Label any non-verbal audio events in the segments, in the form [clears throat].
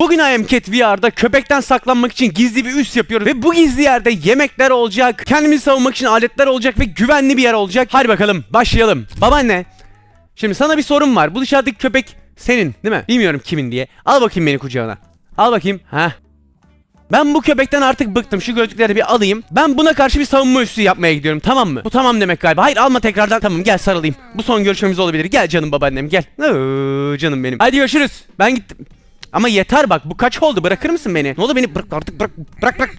Bugün I Am VR'da köpekten saklanmak için gizli bir üs yapıyoruz ve bu gizli yerde yemekler olacak, kendimizi savunmak için aletler olacak ve güvenli bir yer olacak. Hadi bakalım başlayalım. Babaanne, şimdi sana bir sorum var. Bu dışarıdaki köpek senin değil mi? Bilmiyorum kimin diye. Al bakayım beni kucağına. Al bakayım. Ha. Ben bu köpekten artık bıktım. Şu gözlükleri bir alayım. Ben buna karşı bir savunma üssü yapmaya gidiyorum. Tamam mı? Bu tamam demek galiba. Hayır alma tekrardan. Tamam gel sarılayım. Bu son görüşmemiz olabilir. Gel canım babaannem gel. Oo, canım benim. Hadi görüşürüz. Ben gittim. Ama yeter bak bu kaç oldu bırakır mısın beni? Ne oldu beni bırak artık bırak bırak bırak.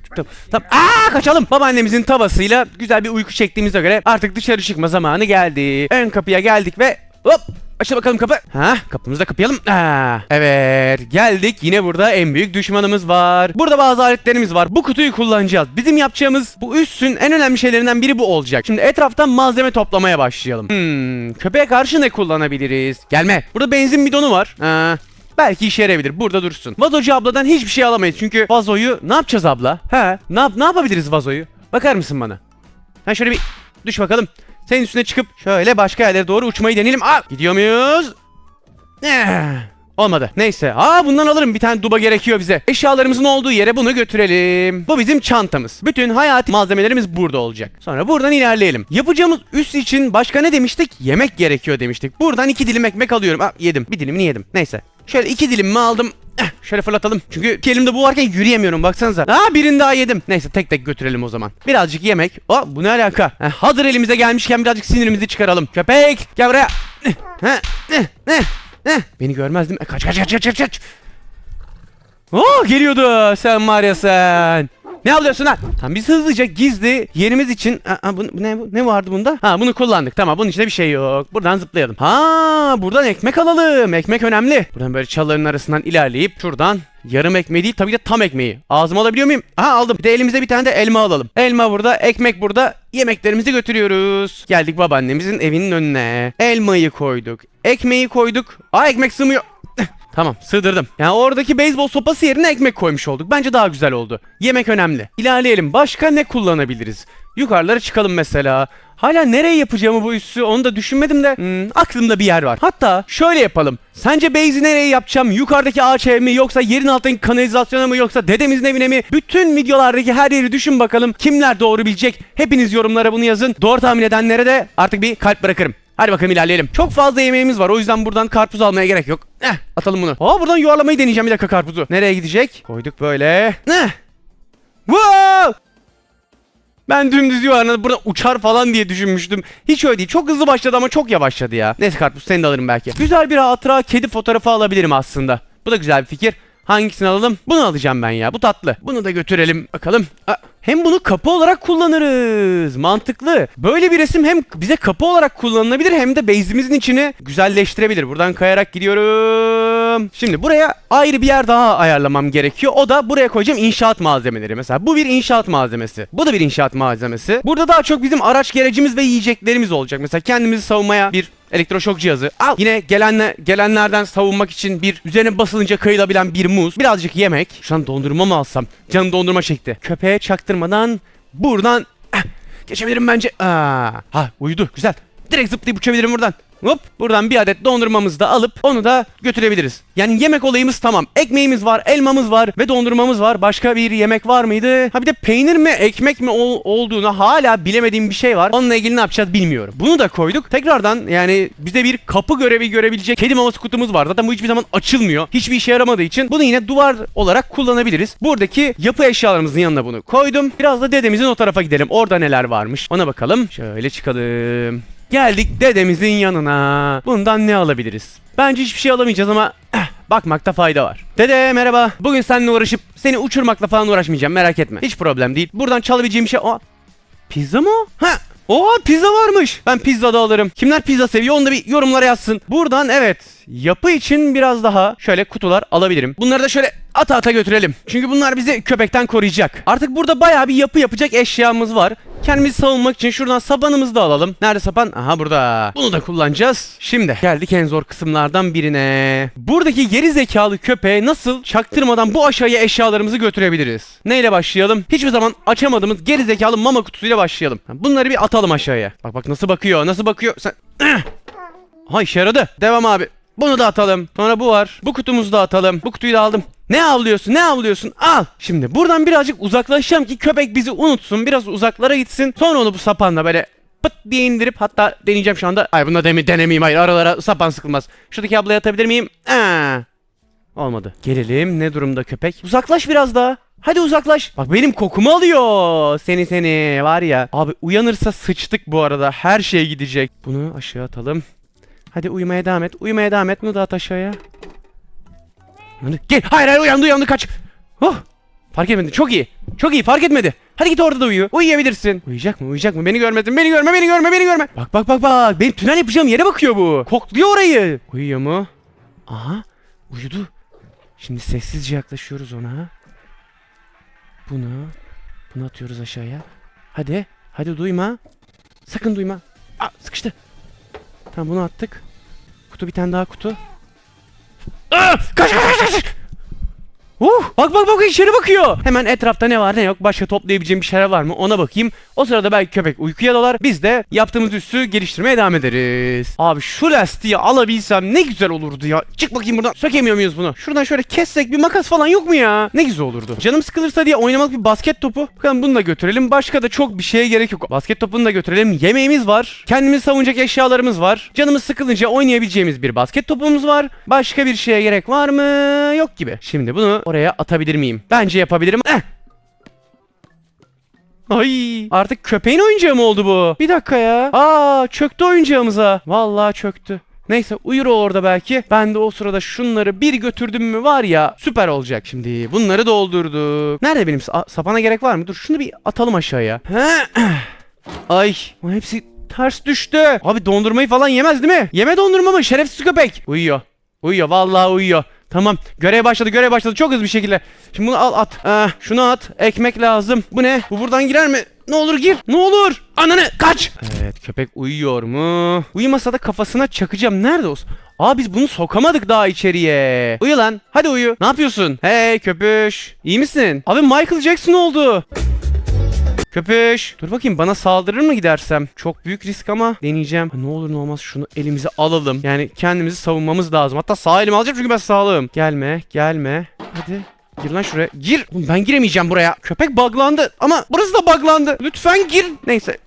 Tamam. Aa kaçalım. Babaannemizin tavasıyla güzel bir uyku çektiğimize göre artık dışarı çıkma zamanı geldi. Ön kapıya geldik ve hop Açıl bakalım kapı. Ha, kapımızı da kapayalım. Ha, evet, geldik. Yine burada en büyük düşmanımız var. Burada bazı aletlerimiz var. Bu kutuyu kullanacağız. Bizim yapacağımız bu üssün en önemli şeylerinden biri bu olacak. Şimdi etraftan malzeme toplamaya başlayalım. Hmm, köpeğe karşı ne kullanabiliriz? Gelme. Burada benzin bidonu var. Ha, Belki işe yarayabilir. Burada dursun. Vazocu abladan hiçbir şey alamayız. Çünkü vazoyu ne yapacağız abla? He? Ne, ne yapabiliriz vazoyu? Bakar mısın bana? Ha şöyle bir düş bakalım. Senin üstüne çıkıp şöyle başka yerlere doğru uçmayı deneyelim. Aa, gidiyor muyuz? Eh, Olmadı. Neyse. Aa bundan alırım. Bir tane duba gerekiyor bize. Eşyalarımızın olduğu yere bunu götürelim. Bu bizim çantamız. Bütün hayati malzemelerimiz burada olacak. Sonra buradan ilerleyelim. Yapacağımız üst için başka ne demiştik? Yemek gerekiyor demiştik. Buradan iki dilim ekmek alıyorum. Aa, yedim. Bir dilimini yedim. Neyse. Şöyle iki dilimimi aldım. Eh, Şöyle fırlatalım. Çünkü iki elimde bu varken yürüyemiyorum baksanıza. Aa birini daha yedim. Neyse tek tek götürelim o zaman. Birazcık yemek. Aa bu ne alaka? Heh, hazır elimize gelmişken birazcık sinirimizi çıkaralım. Köpek gel buraya. Eh, eh, eh, eh. Beni görmez değil mi? Kaç kaç kaç kaç kaç. Oo geliyordu sen var sen. Ne alıyorsun lan? Tamam biz hızlıca gizli yerimiz için Aa, bu, bu ne bu ne vardı bunda? Ha bunu kullandık. Tamam bunun içinde bir şey yok. Buradan zıplayalım. Ha buradan ekmek alalım. Ekmek önemli. Buradan böyle çalıların arasından ilerleyip şuradan yarım ekmeği değil tabii de tam ekmeği. Ağzıma alabiliyor muyum? Aha aldım. Bir de elimize bir tane de elma alalım. Elma burada, ekmek burada. Yemeklerimizi götürüyoruz. Geldik babaannemizin evinin önüne. Elmayı koyduk. Ekmeği koyduk. Aa ekmek sığmıyor. Tamam sığdırdım. Yani oradaki beyzbol sopası yerine ekmek koymuş olduk. Bence daha güzel oldu. Yemek önemli. İlerleyelim. Başka ne kullanabiliriz? Yukarılara çıkalım mesela. Hala nereye yapacağımı bu üssü onu da düşünmedim de hmm, aklımda bir yer var. Hatta şöyle yapalım. Sence Beyzi nereye yapacağım? Yukarıdaki ağaç ev mi yoksa yerin altındaki kanalizasyona mı yoksa dedemizin evine mi? Bütün videolardaki her yeri düşün bakalım. Kimler doğru bilecek? Hepiniz yorumlara bunu yazın. Doğru tahmin edenlere de artık bir kalp bırakırım. Hadi bakalım ilerleyelim. Çok fazla yemeğimiz var. O yüzden buradan karpuz almaya gerek yok. Eh, atalım bunu. Aa buradan yuvarlamayı deneyeceğim bir dakika karpuzu. Nereye gidecek? Koyduk böyle. Eh. Wow! Ben dümdüz yuvarlanıp burada uçar falan diye düşünmüştüm. Hiç öyle değil. Çok hızlı başladı ama çok yavaşladı ya. Neyse karpuz seni de alırım belki. Güzel bir hatıra kedi fotoğrafı alabilirim aslında. Bu da güzel bir fikir. Hangisini alalım? Bunu alacağım ben ya. Bu tatlı. Bunu da götürelim bakalım. Aa, hem bunu kapı olarak kullanırız. Mantıklı. Böyle bir resim hem bize kapı olarak kullanılabilir hem de base'imizin içini güzelleştirebilir. Buradan kayarak gidiyorum. Şimdi buraya ayrı bir yer daha ayarlamam gerekiyor. O da buraya koyacağım inşaat malzemeleri. Mesela bu bir inşaat malzemesi. Bu da bir inşaat malzemesi. Burada daha çok bizim araç gerecimiz ve yiyeceklerimiz olacak. Mesela kendimizi savunmaya bir elektroşok cihazı. Al. Yine gelenler gelenlerden savunmak için bir üzerine basılınca kayılabilen bir muz. Birazcık yemek. Şu an dondurma mı alsam? Canım dondurma çekti. Köpeğe çaktırmadan buradan eh, geçebilirim bence. Aa, ha uyudu. Güzel. Direkt zıplayıp uçabilirim buradan. Hop buradan bir adet dondurmamızı da alıp onu da götürebiliriz. Yani yemek olayımız tamam. Ekmeğimiz var, elmamız var ve dondurmamız var. Başka bir yemek var mıydı? Ha bir de peynir mi, ekmek mi ol- olduğunu hala bilemediğim bir şey var. Onunla ilgili ne yapacağız bilmiyorum. Bunu da koyduk. Tekrardan yani bize bir kapı görevi görebilecek kedi maması kutumuz var. Zaten bu hiçbir zaman açılmıyor. Hiçbir işe yaramadığı için bunu yine duvar olarak kullanabiliriz. Buradaki yapı eşyalarımızın yanına bunu koydum. Biraz da dedemizin o tarafa gidelim. Orada neler varmış ona bakalım. Şöyle çıkalım. Geldik dedemizin yanına. Bundan ne alabiliriz? Bence hiçbir şey alamayacağız ama eh, [clears throat] bakmakta fayda var. Dede merhaba. Bugün seninle uğraşıp seni uçurmakla falan uğraşmayacağım merak etme. Hiç problem değil. Buradan çalabileceğim şey... Aa, pizza mı? Ha Oha pizza varmış. Ben pizza da alırım. Kimler pizza seviyor onu da bir yorumlara yazsın. Buradan evet yapı için biraz daha şöyle kutular alabilirim. Bunları da şöyle ata ata götürelim. Çünkü bunlar bizi köpekten koruyacak. Artık burada bayağı bir yapı yapacak eşyamız var. Kendimizi savunmak için şuradan sapanımızı da alalım. Nerede sapan? Aha burada. Bunu da kullanacağız. Şimdi geldik en zor kısımlardan birine. Buradaki geri zekalı köpeğe nasıl çaktırmadan bu aşağıya eşyalarımızı götürebiliriz? Neyle başlayalım? Hiçbir zaman açamadığımız geri zekalı mama kutusuyla başlayalım. Bunları bir atalım aşağıya. Bak bak nasıl bakıyor, nasıl bakıyor. Sen... [clears throat] Ha işe yaradı. Devam abi. Bunu da atalım. Sonra bu var. Bu kutumuzu da atalım. Bu kutuyu da aldım. Ne avlıyorsun ne avlıyorsun al. Şimdi buradan birazcık uzaklaşacağım ki köpek bizi unutsun biraz uzaklara gitsin. Sonra onu bu sapanla böyle pıt diye indirip hatta deneyeceğim şu anda. Ay bunda demi denemeyeyim hayır aralara sapan sıkılmaz. Şuradaki ablayı atabilir miyim? Aa. Olmadı. Gelelim ne durumda köpek? Uzaklaş biraz daha. Hadi uzaklaş. Bak benim kokumu alıyor. Seni seni var ya. Abi uyanırsa sıçtık bu arada. Her şey gidecek. Bunu aşağı atalım. Hadi uyumaya devam et. Uyumaya devam et. Bunu da at aşağıya. Gel. Hayır hayır uyandı uyandı kaç. Oh. Fark etmedi. Çok iyi. Çok iyi fark etmedi. Hadi git orada da uyu. Uyuyabilirsin. Uyuyacak mı? Uyuyacak mı? Beni görmesin. Beni görme, beni görme, beni görme. Bak bak bak bak. Benim tünel yapacağım yere bakıyor bu. Kokluyor orayı. Uyuyor mu? Aha. Uyudu. Şimdi sessizce yaklaşıyoruz ona. Bunu. Bunu atıyoruz aşağıya. Hadi. Hadi duyma. Sakın duyma. Aa, sıkıştı. Tamam bunu attık. Kutu bir tane daha kutu. Aa, kaç kaç kaç kaç. Uh, bak bak bak içeri bakıyor. Hemen etrafta ne var ne yok başka toplayabileceğim bir şeyler var mı ona bakayım. O sırada belki köpek uykuya dalar. Biz de yaptığımız üssü geliştirmeye devam ederiz. Abi şu lastiği alabilsem ne güzel olurdu ya. Çık bakayım buradan. Sökemiyor muyuz bunu? Şuradan şöyle kessek bir makas falan yok mu ya? Ne güzel olurdu. Canım sıkılırsa diye oynamak bir basket topu. Bakalım bunu da götürelim. Başka da çok bir şeye gerek yok. Basket topunu da götürelim. Yemeğimiz var. Kendimizi savunacak eşyalarımız var. Canımız sıkılınca oynayabileceğimiz bir basket topumuz var. Başka bir şeye gerek var mı? Yok gibi. Şimdi bunu oraya atabilir miyim? Bence yapabilirim. Eh! Ay artık köpeğin oyuncağı mı oldu bu? Bir dakika ya. Aa çöktü oyuncağımıza. Vallahi çöktü. Neyse uyur o orada belki. Ben de o sırada şunları bir götürdüm mü var ya süper olacak. Şimdi bunları doldurduk. Nerede benim sa- sapana gerek var mı? Dur şunu bir atalım aşağıya. [clears throat] Ay bu hepsi ters düştü. Abi dondurmayı falan yemez değil mi? Yeme dondurmamı şerefsiz köpek. Uyuyor. Uyuyor vallahi uyuyor. Tamam görev başladı görev başladı çok hızlı bir şekilde. Şimdi bunu al at. Ah, şunu at. Ekmek lazım. Bu ne? Bu buradan girer mi? Ne olur gir. Ne olur. Ananı kaç. Evet köpek uyuyor mu? Uyumasa da kafasına çakacağım. Nerede o? Aa biz bunu sokamadık daha içeriye. Uyu lan. Hadi uyu. Ne yapıyorsun? Hey köpüş. İyi misin? Abi Michael Jackson oldu. Köpüş. Dur bakayım bana saldırır mı gidersem? Çok büyük risk ama deneyeceğim. Ne olur ne olmaz şunu elimize alalım. Yani kendimizi savunmamız lazım. Hatta sağ elimi alacağım çünkü ben sağlığım. Gelme gelme. Hadi. Gir lan şuraya. Gir. Oğlum ben giremeyeceğim buraya. Köpek buglandı. Ama burası da buglandı. Lütfen gir. Neyse.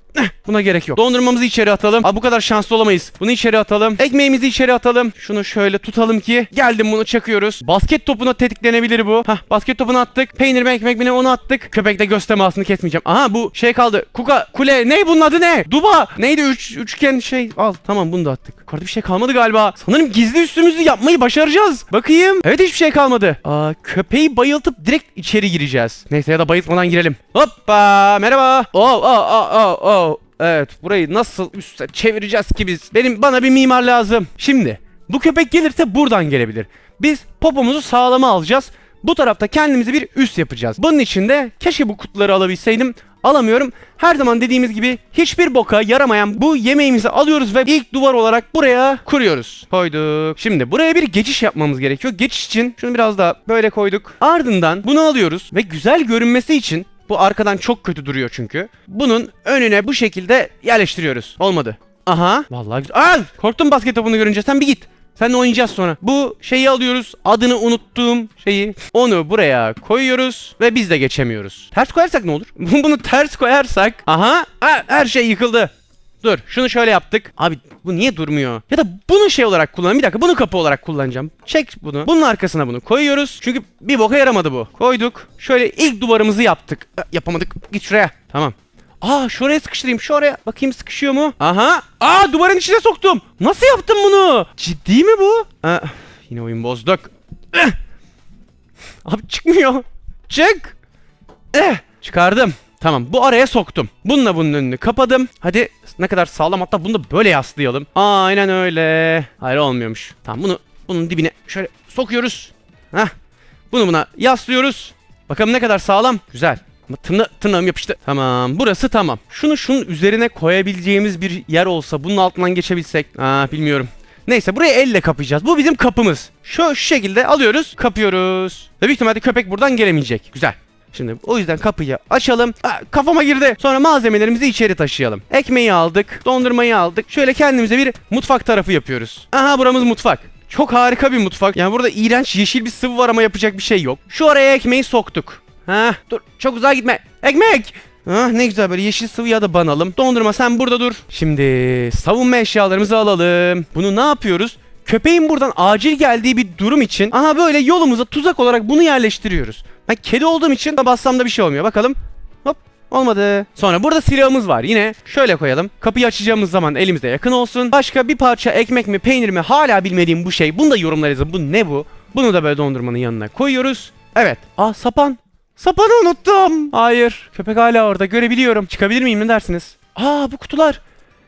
Buna gerek yok. Dondurmamızı içeri atalım. Aa, bu kadar şanslı olamayız. Bunu içeri atalım. Ekmeğimizi içeri atalım. Şunu şöyle tutalım ki. Geldim bunu çakıyoruz. Basket topuna tetiklenebilir bu. Hah basket topunu attık. Peynir mi ekmek mi ne onu attık. Köpek de göz temasını kesmeyeceğim. Aha bu şey kaldı. Kuka kule ne bunun adı ne? Duba. Neydi üç, üçgen şey. Al tamam bunu da attık. Yukarıda bir şey kalmadı galiba. Sanırım gizli üstümüzü yapmayı başaracağız. Bakayım. Evet hiçbir şey kalmadı. Aa, köpeği bayıltıp direkt içeri gireceğiz. Neyse ya da bayıltmadan girelim. Hoppa merhaba. Oh oh oh oh oh. Evet burayı nasıl üste çevireceğiz ki biz? Benim bana bir mimar lazım. Şimdi bu köpek gelirse buradan gelebilir. Biz popomuzu sağlama alacağız. Bu tarafta kendimize bir üst yapacağız. Bunun için de keşke bu kutuları alabilseydim. Alamıyorum. Her zaman dediğimiz gibi hiçbir boka yaramayan bu yemeğimizi alıyoruz ve ilk duvar olarak buraya kuruyoruz. Koyduk. Şimdi buraya bir geçiş yapmamız gerekiyor. Geçiş için şunu biraz daha böyle koyduk. Ardından bunu alıyoruz ve güzel görünmesi için bu arkadan çok kötü duruyor çünkü. Bunun önüne bu şekilde yerleştiriyoruz. Olmadı. Aha. Vallahi güzel. Al! Korktum basket topunu görünce. Sen bir git. Seninle oynayacağız sonra. Bu şeyi alıyoruz. Adını unuttuğum şeyi. Onu buraya koyuyoruz ve biz de geçemiyoruz. Ters koyarsak ne olur? [laughs] Bunu ters koyarsak. Aha. Ha, her şey yıkıldı. Dur şunu şöyle yaptık. Abi bu niye durmuyor? Ya da bunu şey olarak kullan. Bir dakika bunu kapı olarak kullanacağım. Çek bunu. Bunun arkasına bunu koyuyoruz. Çünkü bir boka yaramadı bu. Koyduk. Şöyle ilk duvarımızı yaptık. Yapamadık. Git şuraya. Tamam. Aa şuraya sıkıştırayım. Şuraya. Bakayım sıkışıyor mu? Aha. Aa duvarın içine soktum. Nasıl yaptın bunu? Ciddi mi bu? Aa, yine oyun bozduk. Eh. Abi çıkmıyor. Çık. Eh, çıkardım. Tamam bu araya soktum. Bununla bunun önünü kapadım. Hadi ne kadar sağlam hatta bunu da böyle yaslayalım. Aynen öyle. Hayır olmuyormuş. Tamam bunu bunun dibine şöyle sokuyoruz. Hah. Bunu buna yaslıyoruz. Bakalım ne kadar sağlam. Güzel. Ama tırna, tırnağım yapıştı. Tamam burası tamam. Şunu şunun üzerine koyabileceğimiz bir yer olsa bunun altından geçebilsek. Aa bilmiyorum. Neyse burayı elle kapayacağız. Bu bizim kapımız. Şu, şu şekilde alıyoruz, kapıyoruz. Ve büyük ihtimalle köpek buradan gelemeyecek. Güzel. Şimdi o yüzden kapıyı açalım. Aa, kafama girdi. Sonra malzemelerimizi içeri taşıyalım. Ekmeği aldık, dondurmayı aldık. Şöyle kendimize bir mutfak tarafı yapıyoruz. Aha buramız mutfak. Çok harika bir mutfak. Yani burada iğrenç yeşil bir sıvı var ama yapacak bir şey yok. Şu araya ekmeği soktuk. Ha, dur çok uzağa gitme. Ekmek! Ah ne güzel böyle yeşil sıvı ya da banalım. Dondurma sen burada dur. Şimdi savunma eşyalarımızı alalım. Bunu ne yapıyoruz? Köpeğin buradan acil geldiği bir durum için aha böyle yolumuza tuzak olarak bunu yerleştiriyoruz. Ben kedi olduğum için bassam da bir şey olmuyor. Bakalım. Hop olmadı. Sonra burada silahımız var. Yine şöyle koyalım. Kapıyı açacağımız zaman elimizde yakın olsun. Başka bir parça ekmek mi peynir mi hala bilmediğim bu şey. Bunu da yorumlara yazın. Bu ne bu? Bunu da böyle dondurmanın yanına koyuyoruz. Evet. Aa sapan. Sapanı unuttum. Hayır. Köpek hala orada. Görebiliyorum. Çıkabilir miyim ne dersiniz? Aa bu kutular.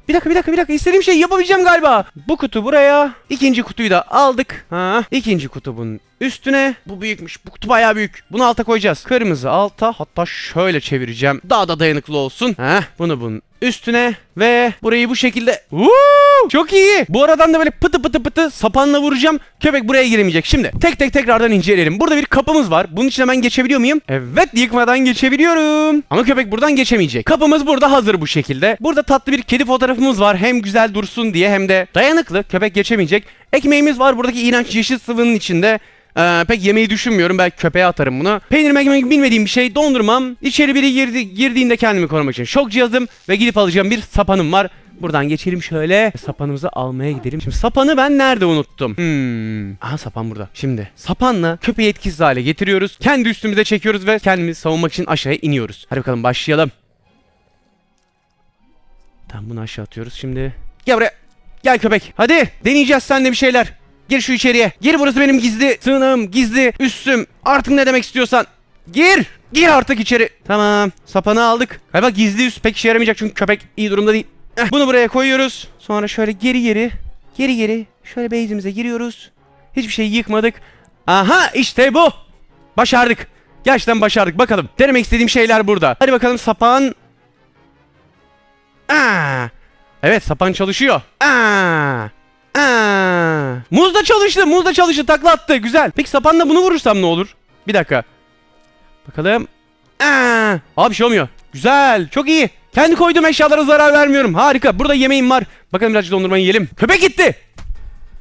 Bir dakika bir dakika bir dakika istediğim şeyi yapabileceğim galiba. Bu kutu buraya. İkinci kutuyu da aldık. Ha. İkinci kutu bunun üstüne. Bu büyükmüş. Bu kutu bayağı büyük. Bunu alta koyacağız. Kırmızı alta hatta şöyle çevireceğim. Daha da dayanıklı olsun. Ha. Bunu bunun üstüne ve burayı bu şekilde. Woo! Çok iyi. Bu aradan da böyle pıtı pıtı pıtı sapanla vuracağım. Köpek buraya giremeyecek. Şimdi tek tek tekrardan inceleyelim. Burada bir kapımız var. Bunun için hemen geçebiliyor muyum? Evet yıkmadan geçebiliyorum. Ama köpek buradan geçemeyecek. Kapımız burada hazır bu şekilde. Burada tatlı bir kedi fotoğrafımız var. Hem güzel dursun diye hem de dayanıklı. Köpek geçemeyecek. Ekmeğimiz var buradaki iğrenç yeşil sıvının içinde. Ee, pek yemeği düşünmüyorum. Belki köpeğe atarım bunu. Peynir ekmek bilmediğim bir şey. Dondurmam. İçeri biri girdi, girdiğinde kendimi korumak için şok cihazım ve gidip alacağım bir sapanım var. Buradan geçelim şöyle. Sapanımızı almaya gidelim. Şimdi sapanı ben nerede unuttum? Hmm. Aha sapan burada. Şimdi sapanla köpeği etkisiz hale getiriyoruz. Kendi üstümüze çekiyoruz ve kendimizi savunmak için aşağıya iniyoruz. Hadi bakalım başlayalım. Tamam bunu aşağı atıyoruz şimdi. Gel buraya. Gel köpek. Hadi deneyeceğiz seninle bir şeyler. Gir şu içeriye. Gir burası benim gizli sığınağım, gizli üssüm. Artık ne demek istiyorsan. Gir. Gir artık içeri. Tamam. Sapanı aldık. Galiba gizli üs pek işe yaramayacak çünkü köpek iyi durumda değil. Eh, bunu buraya koyuyoruz. Sonra şöyle geri geri. Geri geri. Şöyle base'imize giriyoruz. Hiçbir şey yıkmadık. Aha işte bu. Başardık. Gerçekten başardık. Bakalım. Denemek istediğim şeyler burada. Hadi bakalım sapan. Aa. Evet sapan çalışıyor. Aa. Aa. Muz da çalıştı. Muz da çalıştı. Takla attı. Güzel. Peki sapanla bunu vurursam ne olur? Bir dakika. Bakalım. Aa. Abi bir şey olmuyor. Güzel. Çok iyi. Kendi koyduğum eşyalara zarar vermiyorum. Harika. Burada yemeğim var. Bakalım birazcık dondurmayı yiyelim. Köpek gitti.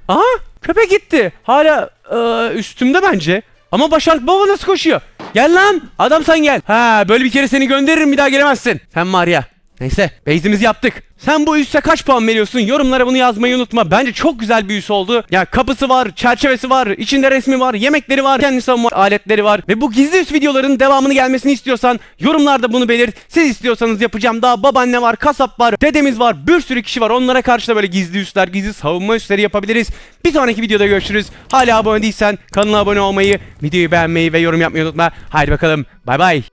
Aha. Köpek gitti. Hala e, üstümde bence. Ama başardık. Baba nasıl koşuyor? Gel lan. Adam sen gel. Ha böyle bir kere seni gönderirim bir daha gelemezsin. Sen var ya. Neyse base'imizi yaptık. Sen bu üsse kaç puan veriyorsun? Yorumlara bunu yazmayı unutma. Bence çok güzel bir üs oldu. Ya kapısı var, çerçevesi var, içinde resmi var, yemekleri var, kendi savunma aletleri var. Ve bu gizli üs videoların devamını gelmesini istiyorsan yorumlarda bunu belirt. Siz istiyorsanız yapacağım. Daha babaanne var, kasap var, dedemiz var, bir sürü kişi var. Onlara karşı da böyle gizli üsler, gizli savunma üsleri yapabiliriz. Bir sonraki videoda görüşürüz. Hala abone değilsen kanala abone olmayı, videoyu beğenmeyi ve yorum yapmayı unutma. Haydi bakalım. Bay bay.